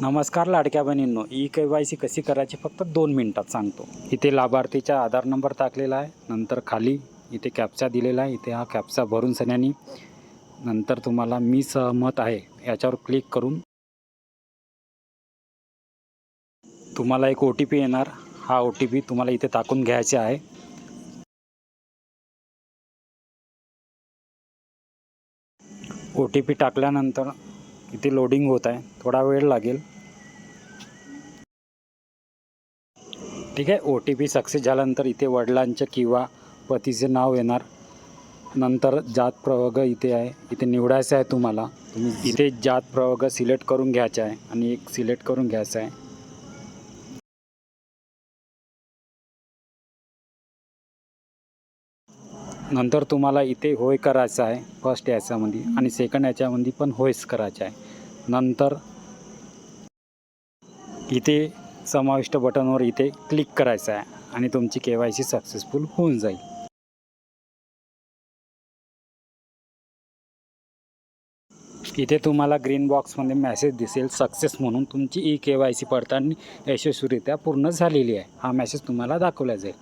नमस्कार लाडक्या बहिणींनो ई के वाय सी कशी करायची फक्त दोन मिनटात सांगतो. इथे लाभार्थीचा आधार नंबर टाकलेला आहे नंतर खाली इथे कॅप्चा दिलेला आहे इथे हा कॅप्चा भरून सन्यानी नंतर तुम्हाला मी सहमत आहे याच्यावर क्लिक करून. तुम्हाला एक ओ टी पी येणार हा ओ टी पी तुम्हाला इथे टाकून घ्यायचा आहे. ओ टी पी टाकल्यानंतर इथे लोडिंग होत आहे. थोडा वेळ लागेल. ठीक आहे ओ टी पी सक्सेस झाल्यानंतर इथे वडिलांचं किंवा पतीचे नाव येणार. नंतर जात प्रवर्ग इथे आहे. इथे निवडायचं आहे तुम्हाला. तुम्ही इथे जात प्रवर्ग सिलेक्ट करून घ्यायचा आहे आणि एक सिलेक्ट करून घ्यायचा आहे. नंतर तुम्हाला इथे होय करायचं आहे फर्स्ट याच्यामध्ये आणि सेकंड याच्यामध्ये पण होयच करायचं आहे. नंतर इथे समाविष्ट बटनवर इथे क्लिक करायचं आहे आणि तुमची के वाय सी सक्सेसफुल होऊन जाईल. इथे तुम्हाला ग्रीन बॉक्समध्ये मेसेज दिसेल सक्सेस म्हणून तुमची ई के वाय सी पडताळणी यशस्वीरित्या पूर्ण झालेली आहे. हा मेसेज तुम्हाला दाखवला जाईल.